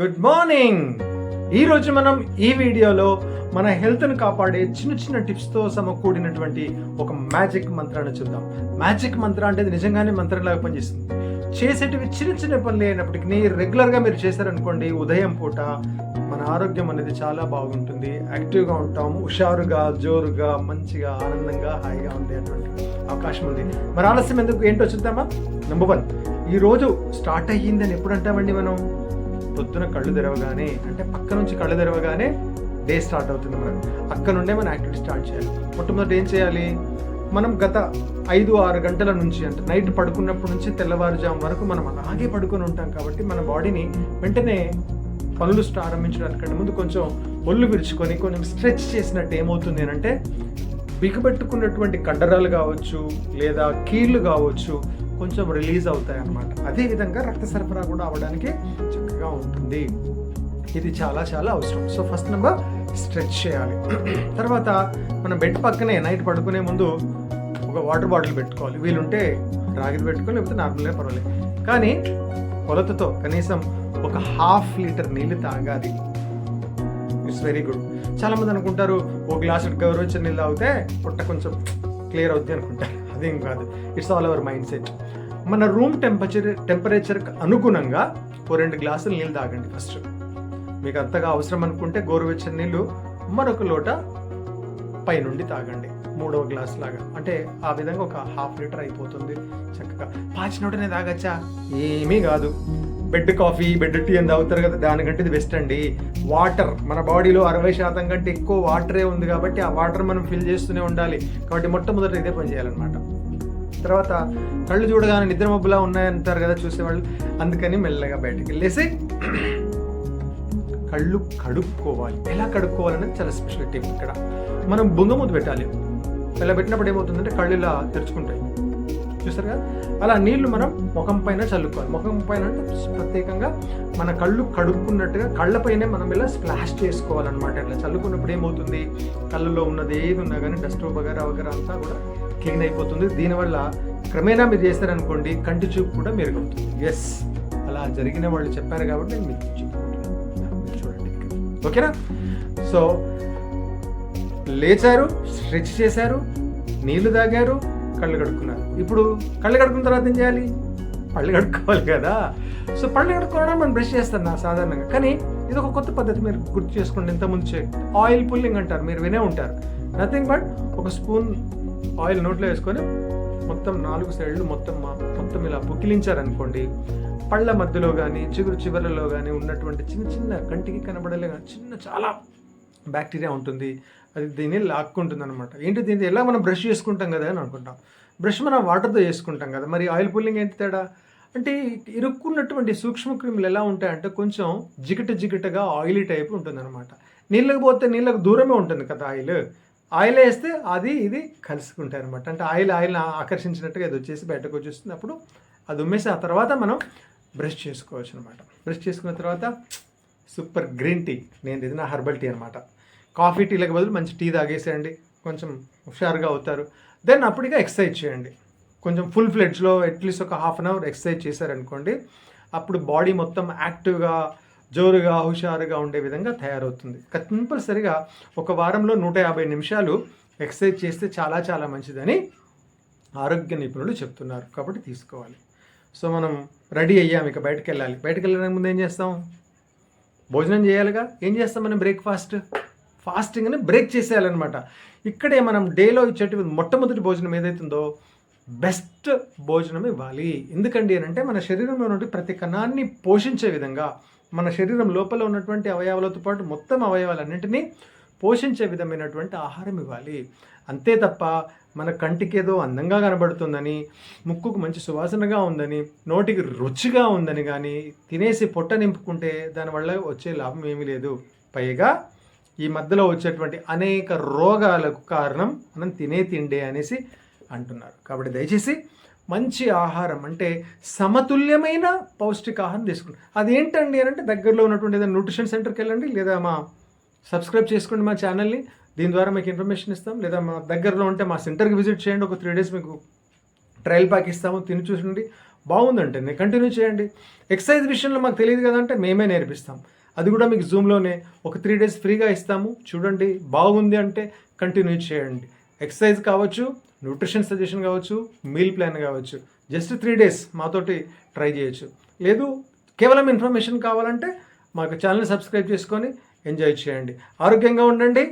Good morning ఈరోజు మనం ఈ వీడియోలో మన హెల్త్ను కాపాడే చిన్న చిన్న టిప్స్తో సమకూడినటువంటి ఒక మ్యాజిక్ మంత్రాన్ని చూద్దాం. మ్యాజిక్ మంత్ర అంటే నిజంగానే మంత్రంలాగా పనిచేస్తుంది. చేసేటివి చిన్న చిన్న పనులు అయినప్పటికీ రెగ్యులర్గా మీరు చేశారనుకోండి ఉదయం పూట మన ఆరోగ్యం అనేది చాలా బాగుంటుంది. యాక్టివ్గా ఉంటాం హుషారుగా జోరుగా మంచిగా ఆనందంగా హాయిగా ఉండేటువంటి అవకాశం ఉంది. మరి ఆలస్యం ఎందుకు? ఏంటో చూద్దామా? నెంబర్ వన్ ఈరోజు స్టార్ట్ అయ్యిందని ఎప్పుడు అంటామండి మనం? పొద్దున కళ్ళు తెరవగానే అంటే పక్క నుంచి కళ్ళు తెరవగానే డే స్టార్ట్ అవుతుంది మనకు. అక్కడ నుండే మనం యాక్టివిటీ స్టార్ట్ చేయాలి. మొట్టమొదటి ఏం చేయాలి? మనం గత ఐదు ఆరు గంటల నుంచి అంటే నైట్ పడుకున్నప్పటి నుంచి తెల్లవారుజాము వరకు మనం అలాగే పడుకొని ఉంటాం కాబట్టి మన బాడీని వెంటనే పనులు ప్రారంభించడానికంటే ముందు కొంచెం ఒళ్ళు విరుచుకొని కొంచెం స్ట్రెచ్ చేసినట్టు ఏమవుతుంది అని అంటే బిగబెట్టుకున్నటువంటి కండరాలు కావచ్చు లేదా కీళ్ళు కావచ్చు కొంచెం రిలీజ్ అవుతాయి అన్నమాట అదేవిధంగా రక్త సరఫరా కూడా అవ్వడానికి చక్కగా ఉంటుంది. ఇది చాలా చాలా అవసరం. సో ఫస్ట్ నెంబర్ స్ట్రెచ్ చేయాలి. తర్వాత మన బెడ్ పక్కనే నైట్ పడుకునే ముందు ఒక వాటర్ బాటిల్ పెట్టుకోవాలి. వీలుంటే రాగిది పెట్టుకోవాలి లేకపోతే నార్మల్గా పర్వాలేదు. కానీ కొలతతో కనీసం ఒక హాఫ్ లీటర్ నీళ్ళు తాగాలి. ఇట్స్ వెరీ గుడ్ చాలామంది అనుకుంటారు ఓ గ్లాస్ గౌరవించిన నీళ్ళు తాగితే పొట్ట కొంచెం క్లియర్ అవుద్ది అనుకుంటారు. అదేం కాదు. It's all our mindset మన రూమ్ టెంపరేచర్ టెంపరేచర్కి అనుగుణంగా ఓ రెండు గ్లాసులు నీళ్ళు తాగండి ఫస్ట్ మీకు అంతగా అవసరం అనుకుంటే గోరువెచ్చని నీళ్ళు మరొక లోట పైనుండి తాగండి. మూడవ గ్లాస్ లాగా. అంటే ఆ విధంగా ఒక హాఫ్ లీటర్ అయిపోతుంది చక్కగా. పాచినోటనే తాగచ్చా? ఏమీ కాదు. బెడ్ కాఫీ బెడ్ టీ అని తాగుతారు కదా దానికంటే ఇది బెస్ట్ అండి. వాటర్ మన బాడీలో అరవై శాతం కంటే ఎక్కువ వాటరే ఉంది కాబట్టి ఆ వాటర్ మనం ఫిల్ చేస్తూనే ఉండాలి. కాబట్టి మొట్టమొదట ఇదే పని చేయాలన్నమాట. తర్వాత కళ్ళు చూడగానే నిద్ర మబ్బులా ఉన్నాయంటారు కదా చూసేవాళ్ళు. అందుకని మెల్లగా బయటకు వెళ్ళేసి కళ్ళు కడుక్కోవాలి. ఎలా కడుక్కోవాలనేది చాలా స్పెషల్ టిప్ ఇక్కడ. మనం బుంగమూత పెట్టాలి. ఇలా పెట్టినప్పుడు ఏమవుతుందంటే కళ్ళు ఇలా తెరుచుకుంటాయి. చూస్తారు కదా? అలా నీళ్ళు మనం ముఖం పైన చల్లుకోవాలి. ముఖం పైన అంటే ప్రత్యేకంగా మన కళ్ళు కడుక్కున్నట్టుగా కళ్ళపైనే మనం ఇలా స్ప్లాష్ చేసుకోవాలన్నమాట. ఇట్లా చల్లుకున్నప్పుడు ఏమవుతుంది? కళ్ళలో ఉన్నది ఏది ఉన్నా కానీ డస్ట్ వగేరా వగేరా అంతా కూడా క్లీన్ అయిపోతుంది. దీనివల్ల క్రమేణా మీరు చేస్తారనుకోండి కంటి చూపు కూడా మెరుగవుతుంది. ఎస్ అలా జరిగిన వాళ్ళు చెప్పారు కాబట్టి నేను మీకు చూడండి ఓకేనా? సో లేచారు స్ట్రెచ్ చేశారు నీళ్ళు తాగారు కళ్ళు కడుక్కున్నారు. ఇప్పుడు కళ్ళు కడుక్కున్న తర్వాత ఏం చేయాలి? పళ్ళు కడుక్కోవాలి కదా. సో పళ్ళు కడుక్కోవడం మనం బ్రష్ చేస్తాను నా సాధారణంగా. కానీ ఇది ఒక కొత్త పద్ధతి మీరు గుర్తు చేసుకోండి. ఇంతకుముందు ఆయిల్ పుల్లింగ్ అంటారు. మీరు వినే ఉంటారు. నథింగ్ బట్ ఒక స్పూన్ ఆయిల్ నోట్లో వేసుకొని మొత్తం నాలుగు సైడ్లు మొత్తం మా- మొత్తం ఇలా పుక్కిలించారనుకోండి పళ్ళ మధ్యలో కానీ చిగురు చివరలో కానీ ఉన్నటువంటి చిన్న చిన్న కంటికి కనబడలే చిన్న చాలా బ్యాక్టీరియా ఉంటుంది. అది దీన్ని లాక్కుంటుంది అనమాట ఏంటి దీన్ని ఎలా మనం బ్రష్ చేసుకుంటాం కదా అని అనుకుంటాం. బ్రష్ మనం వాటర్తో చేసుకుంటాం కదా. మరి ఆయిల్ పుల్లింగ్ ఏంటి తేడా? అంటే ఇరుక్కున్నటువంటి సూక్ష్మక్రిములు ఎలా ఉంటాయంటే కొంచెం జిగట జిగటగా ఆయిలీ టైప్ ఉంటుంది అనమాట నీళ్ళకి పోతే నీళ్ళకు దూరమే ఉంటుంది కదా ఆయిల్. ఆయిల్ వేస్తే అది ఇది కలుసుకుంటాయి అనమాట అంటే ఆయిల్ ఆయిల్ ఆకర్షించినట్టుగా అది వచ్చేసి బయటకు వచ్చేస్తుంది అప్పుడు అది ఉమ్మేసి ఆ తర్వాత మనం బ్రష్ చేసుకోవచ్చు అనమాట బ్రష్ చేసుకున్న తర్వాత సూపర్ గ్రీన్ టీ. నేను ఇది నా హర్బల్ టీ అనమాట కాఫీ టీలకు బదులు మంచి టీ తాగేసేయండి. కొంచెం హుషారుగా అవుతారు. దెన్ అప్పటిగా ఎక్సర్సైజ్ చేయండి. కొంచెం ఫుల్ ఫ్లెడ్జ్లో అట్లీస్ట్ ఒక హాఫ్ అన్ అవర్ ఎక్సర్సైజ్ చేశారనుకోండి అప్పుడు బాడీ మొత్తం యాక్టివ్గా జోరుగా హుషారుగా ఉండే విధంగా తయారవుతుంది. కంపల్సరిగా ఒక వారంలో నూట యాభై నిమిషాలు ఎక్సర్సైజ్ చేస్తే చాలా చాలా మంచిదని ఆరోగ్య నిపుణులు చెప్తున్నారు. కాబట్టి తీసుకోవాలి. సో మనం రెడీ అయ్యాం ఇక బయటకు వెళ్ళాలి బయటకు వెళ్ళడానికి ముందు ఏం చేస్తాం? భోజనం చేయాలిగా? ఏం చేస్తాం మనం బ్రేక్ఫాస్ట్? ఫాస్టింగ్ అని బ్రేక్ చేసేయాలన్నమాట. ఇక్కడే మనం డేలో ఇచ్చేటువంటి మొట్టమొదటి భోజనం ఏదైతుందో బెస్ట్ భోజనం ఇవ్వాలి. ఎందుకండి అని అంటే మన శరీరంలో ఉన్నటువంటి ప్రతి కణాన్ని పోషించే విధంగా మన శరీరం లోపల ఉన్నటువంటి అవయవాలతో పాటు మొత్తం అవయవాలన్నింటినీ పోషించే విధమైనటువంటి ఆహారం ఇవ్వాలి. అంతే తప్ప మన కంటికి ఏదో అందంగా కనబడుతుందని ముక్కుకు మంచి సువాసనగా ఉందని నోటికి రుచిగా ఉందని కానీ తినేసి పొట్ట నింపుకుంటే దానివల్ల వచ్చే లాభం ఏమీ లేదు. పైగా ఈ మధ్యలో వచ్చేటువంటి అనేక రోగాలకు కారణం మనం తినే తిండే అనేసి అంటున్నారు. కాబట్టి దయచేసి మంచి ఆహారం అంటే సమతుల్యమైన పౌష్టికాహారం తీసుకుంటాం అదేంటండి అని అంటే దగ్గరలో ఉన్నటువంటి ఏదైనా న్యూట్రిషన్ సెంటర్కి వెళ్ళండి లేదా మా సబ్స్క్రైబ్ చేసుకోండి మా ఛానల్ని. దీని ద్వారా మీకు ఇన్ఫర్మేషన్ ఇస్తాం. లేదా మా దగ్గరలో ఉంటే మా సెంటర్కి విజిట్ చేయండి. ఒక త్రీ డేస్ మీకు ట్రయల్ ప్యాక్ ఇస్తాము. తిని చూసండి బాగుందంటే నేను కంటిన్యూ చేయండి. ఎక్సర్సైజ్ విషయంలో మాకు తెలియదు కదంటే మేమే నేర్పిస్తాం. అది కూడా మీకు జూమ్లోనే ఒక త్రీ డేస్ ఫ్రీగా ఇస్తాము. చూడండి బాగుంది అంటే కంటిన్యూ చేయండి. ఎక్సర్సైజ్ కావచ్చు న్యూట్రిషన్ సజెషన్ కావచ్చు మీల్ ప్లాన్ కావచ్చు. జస్ట్ త్రీ డేస్ మాతోటి ట్రై చేయొచ్చు. లేదు కేవలం ఇన్ఫర్మేషన్ కావాలంటే మాకు ఛానల్ సబ్స్క్రైబ్ చేసుకొని ఎంజాయ్ చేయండి. ఆరోగ్యంగా ఉండండి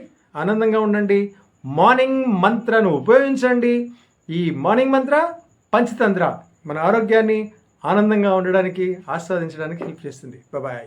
ఆనందంగా ఉండండి. మార్నింగ్ మంత్రను ఉపయోగించండి. ఈ మార్నింగ్ మంత్ర పంచతంత్ర. మన ఆరోగ్యాన్ని ఆనందంగా ఉండడానికి ఆస్వాదించడానికి హెల్ప్ చేస్తుంది. బాయ్